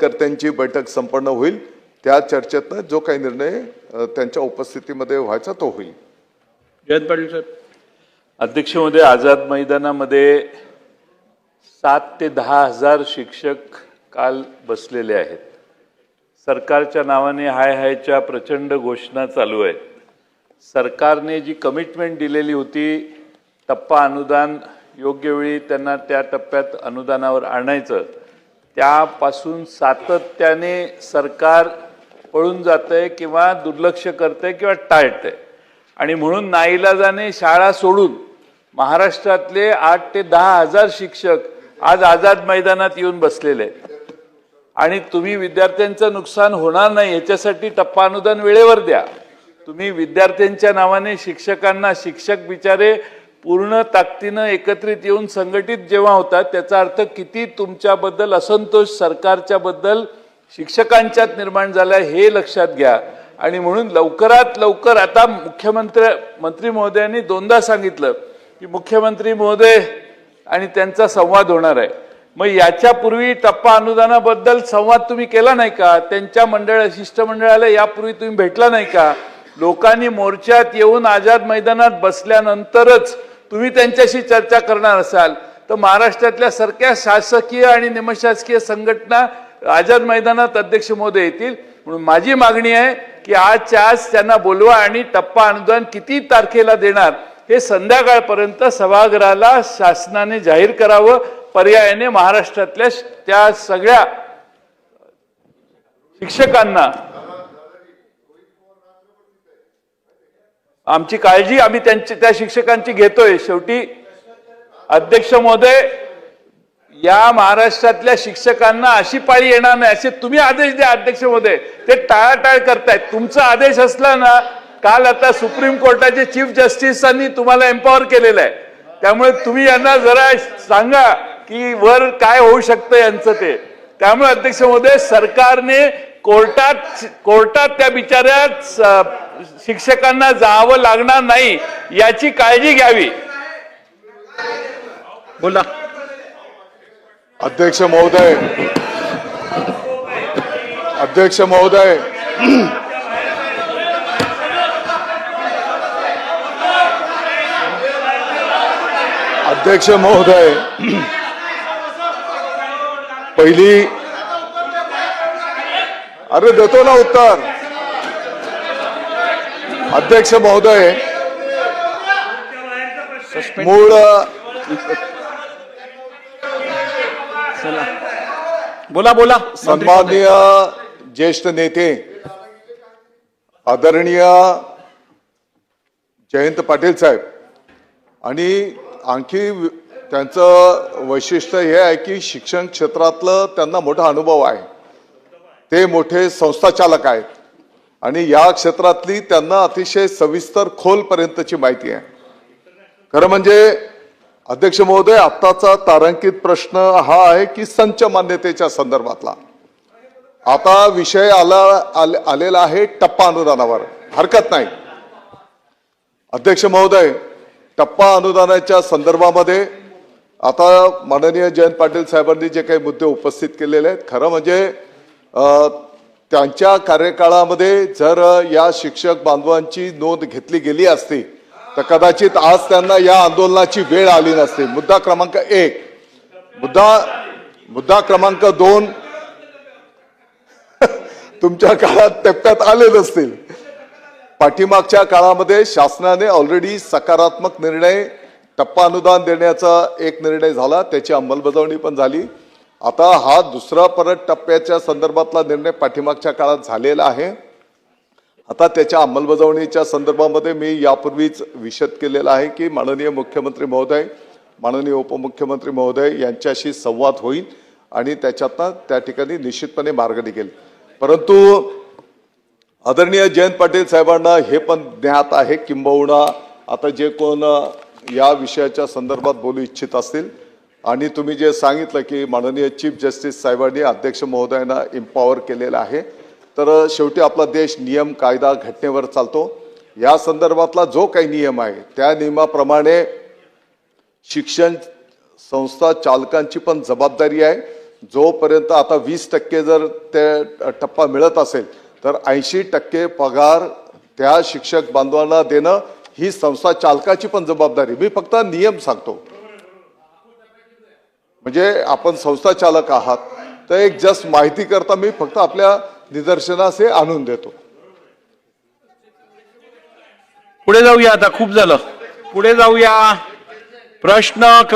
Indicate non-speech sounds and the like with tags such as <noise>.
कर्त्यांची बैठक संपन्न होईल. त्या चर्चेतनं जो काही निर्णय त्यांच्या उपस्थितीमध्ये व्हायचा तो होईल. जयंत पाटील साहेब. अध्यक्ष महोदय आझाद मैदानामध्ये सात ते दहा हजार शिक्षक काल बसलेले आहेत. सरकारच्या नावाने हाय हायच्या प्रचंड घोषणा चालू आहेत. सरकारने जी कमिटमेंट दिलेली होती टप्पा अनुदान योग्य वेळी त्यांना त्या टप्प्यात अनुदानावर आणायचं त्यापासून सातत्याने सरकार पळून जातं आहे किंवा दुर्लक्ष करतंय किंवा टाळतंय. आणि म्हणून नाईलाजाने शाळा सोडून महाराष्ट्रातले आठ ते दहा हजार शिक्षक आज आझाद मैदानात येऊन बसलेले आहेत. आणि तुम्ही विद्यार्थ्यांचं नुकसान होणार नाही याच्यासाठी टप्पा अनुदान वेळेवर द्या. तुम्ही विद्यार्थ्यांच्या नावाने शिक्षकांना शिक्षक बिचारे पूर्ण ताकदीनं एकत्रित येऊन संघटित जेव्हा होतात त्याचा अर्थ किती तुमच्याबद्दल असंतोष सरकारच्या बद्दल शिक्षकांच्यात निर्माण झाला हे लक्षात घ्या. आणि म्हणून लवकरात लवकर आता मुख्यमंत्री मंत्री महोदयांनी दोनदा सांगितलं की मुख्यमंत्री महोदय आणि त्यांचा संवाद होणार आहे. मग याच्यापूर्वी टप्पा अनुदानाबद्दल संवाद तुम्ही केला नाही का? त्यांच्या मंडळ शिष्टमंडळाला यापूर्वी तुम्ही भेटला नाही का? लोकांनी मोर्चात येऊन आझाद मैदानात बसल्यानंतरच तुम्ही त्यांच्याशी चर्चा करणार असाल तर महाराष्ट्रातल्या सारख्या शासकीय आणि निमशासकीय संघटना आझाद मैदानात अध्यक्ष महोदय येतील. म्हणून माझी मागणी आहे की आजच्या आज त्यांना बोलवा आणि टप्पा अनुदान किती तारखेला देणार हे संध्याकाळपर्यंत सभागृहाला शासनाने जाहीर करावं. पर्यायाने महाराष्ट्रातल्या त्या सगळ्या शिक्षकांना आमची काळजी आम्ही त्यांची त्या शिक्षकांची घेतोय. शेवटी अध्यक्ष महोदय या महाराष्ट्रातल्या शिक्षकांना अशी पाळी येणार नाही असे तुम्ही आदेश द्या अध्यक्ष महोदय. ते टाळाटाळ करतायत. तुमचा आदेश असला ना काल आता सुप्रीम कोर्टाचे चीफ जस्टिसांनी तुम्हाला एम्पॉवर केलेलं आहे. त्यामुळे तुम्ही यांना जरा सांगा की वर काय होऊ शकतं यांचं ते. त्यामुळे अध्यक्ष महोदय सरकारने कोर्टात कोर्टात त्या बिचाऱ्या शिक्षकांना जावं लागणार नाही याची काळजी घ्यावी. बोला. अध्यक्ष महोदय. अध्यक्ष महोदय. अध्यक्ष महोदय. पहिली अरे देतो ना उत्तर. अध्यक्ष महोदय मूळ बोला बोला. सन्माननीय ज्येष्ठ नेते आदरणीय जयंत पाटील साहेब. आणि आणखी त्यांचं वैशिष्ट्य हे आहे की शिक्षण क्षेत्रातलं त्यांना मोठा अनुभव आहे. ते मोठे संस्थाचालक आहेत. आणि या क्षेत्रातली त्यांना अतिशय सविस्तर खोलपर्यंतची माहिती आहे. खरं म्हणजे अध्यक्ष महोदय आत्ताचा तारांकित प्रश्न हा आहे की संच मान्यतेच्या संदर्भातला. आता विषय आला आले- आलेला आहे टप्पा अनुदानावर हरकत नाही. अध्यक्ष महोदय टप्पा अनुदानाच्या संदर्भामध्ये आता माननीय जयंत पाटील साहेबांनी जे काही मुद्दे उपस्थित केलेले आहेत खरं म्हणजे त्यांच्या कार्यकाळामध्ये जर या शिक्षक बांधवांची नोंद घेतली गेली असती तर कदाचित आज त्यांना या आंदोलनाची वेळ आली नसती. मुद्दा क्रमांक एक. मुद्दा मुद्दा क्रमांक दोन. <laughs> तुमच्या काळात टप्प्यात आले नसतील. पाठीमागच्या काळामध्ये शासनाने ऑलरेडी सकारात्मक निर्णय टप्पा अनुदान देण्याचा एक निर्णय झाला. त्याची अंमलबजावणी पण झाली. आता हा दुसरा परत टप्प्याच्या संदर्भातला निर्णय पाठीमागच्या काळात झालेला आहे. आता त्याच्या अंमलबजावणीच्या संदर्भामध्ये मी यापूर्वीच विशद केलेला आहे की माननीय मुख्यमंत्री महोदय माननीय उपमुख्यमंत्री महोदय यांच्याशी संवाद होईल आणि त्याच्यातनं त्या ठिकाणी निश्चितपणे मार्ग निघेल. परंतु आदरणीय जयंत पाटील साहेबांना हे पण ज्ञात आहे किंबहुना आता जे कोण या विषयाच्या संदर्भात बोलू इच्छित असतील आणि तुम्ही जे सांगितलं की माननीय चीफ जस्टिस साहेबांनी अध्यक्ष महोदयांना इम्पॉवर केलेलं आहे तर शेवटी आपला देश नियम कायदा घटनेवर चालतो. या संदर्भातला जो काही नियम आहे त्या नियमाप्रमाणे शिक्षण संस्था चालकांची पण जबाबदारी आहे. जोपर्यंत आता वीस टक्के जर ते टप्पा मिळत असेल तर ऐंशी टक्के पगार त्या शिक्षक बांधवांना देणं ही संस्था चालकाची पण जबाबदारी. मी फक्त नियम सांगतो. म्हणजे आपण संस्था चालक आहात तर एक जस्ट माहिती करता मी फक्त आपल्या निदर्शनास हे आणून देतो. पुढे जाऊया आता खूप झालं. पुढे जाऊया. प्रश्न क्रम